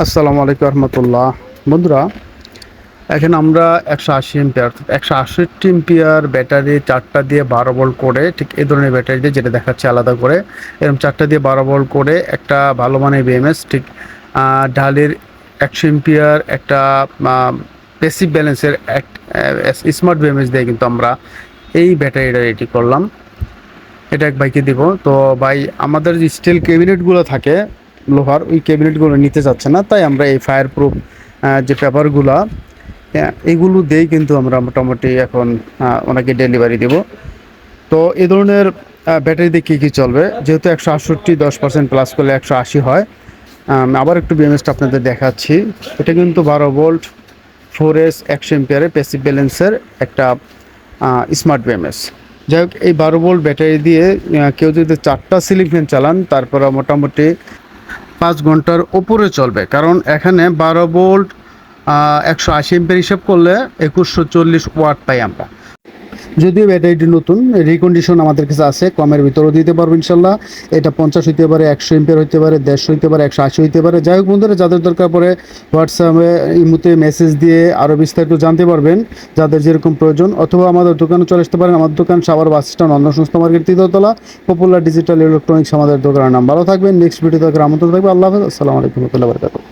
আসসালামু আলাইকুম রহমতুল্লাহ। বন্ধুরা, এখন আমরা একশো আশি এমপিয়ার একশো আষট্টি এমপিয়ার ব্যাটারি চারটা দিয়ে বারো বল করে, ঠিক এই ধরনের ব্যাটারি দিয়ে যেটা দেখাচ্ছে আলাদা করে, এরকম চারটা দিয়ে বারো বল করে একটা ভালো মানের বিএমএস ঠিক ঢালের একশো এমপিয়ার একটা পেসিভ ব্যালেন্সের এক স্মার্ট বিএমএস দিয়ে কিন্তু আমরা এই ব্যাটারিটা রেডি করলাম। এটা এক বাইকে দিব। তো ভাই, আমাদের যে স্টিল ক্যাবিনেটগুলো থাকে লোহার ওই ক্যাবিনেটগুলো নিতে যাচ্ছে না, তাই আমরা এই ফায়ার প্রুফ যে পেপারগুলো এগুলো দিয়েই কিন্তু আমরা মোটামুটি এখন ওনাকে ডেলিভারি দেব। তো এ ধরনের ব্যাটারি দিয়ে কী কী চলবে? যেহেতু একশো আটষট্টি, দশ পার্সেন্ট প্লাস করলে একশো আশি হয়। আবার একটু বিএমএসটা আপনাদের দেখাচ্ছি। এটা কিন্তু বারো ভোল্ট ফোর এস একশো এম্পিয়ারের পেসিভ ব্যালেন্সের একটা স্মার্ট বিএমএস যাই হোক, এই বারো ভোল্ট ব্যাটারি দিয়ে কেউ যদি চারটা সিলিং ফ্যান চালান, তারপর মোটামুটি পাঁচ ঘণ্টার ওপরে চলবে। কারণ এখানে বারো ভোল্ট একশো আশি এম্পের হিসাব করলে একুশশো চল্লিশ ওয়াট পাই আমরা। যদিও ব্যাটারিটি নতুন রিকন্ডিশন আমাদের কাছে আছে, কমের ভিতরেও দিতে পারব ইনশাল্লাহ। এটা পঞ্চাশ হইতে পারে, একশো এম্পের হইতে পারে, দেড়শো হইতে পারে, একশো আশি হইতে পারে। যাই হোক বন্ধুরা, যাদের দরকার পড়ে হোয়াটসঅ্যাপে ইমুতে মেসেজ দিয়ে আরও বিস্তারিত জানতে পারবেন, যাদের যেরকম প্রয়োজন, অথবা আমাদের দোকানে চলে আসতে পারেন। আমার দোকান সাবার বাস স্ট্যান্ড অন্য সংস্থা মার্কেট, তৃতীয়তলা পপুলার ডিজিটাল ইলেকট্রনিক্স আমাদের দোকানের নাম। ভালো থাকবেন নেক্সট ভিডিও থেকে আমন্ত্রণ থাকবে। আল্লাহ হাফেজ, আসসালামু আলাইকুম রহমতুল্লাহ বরকাতুহ।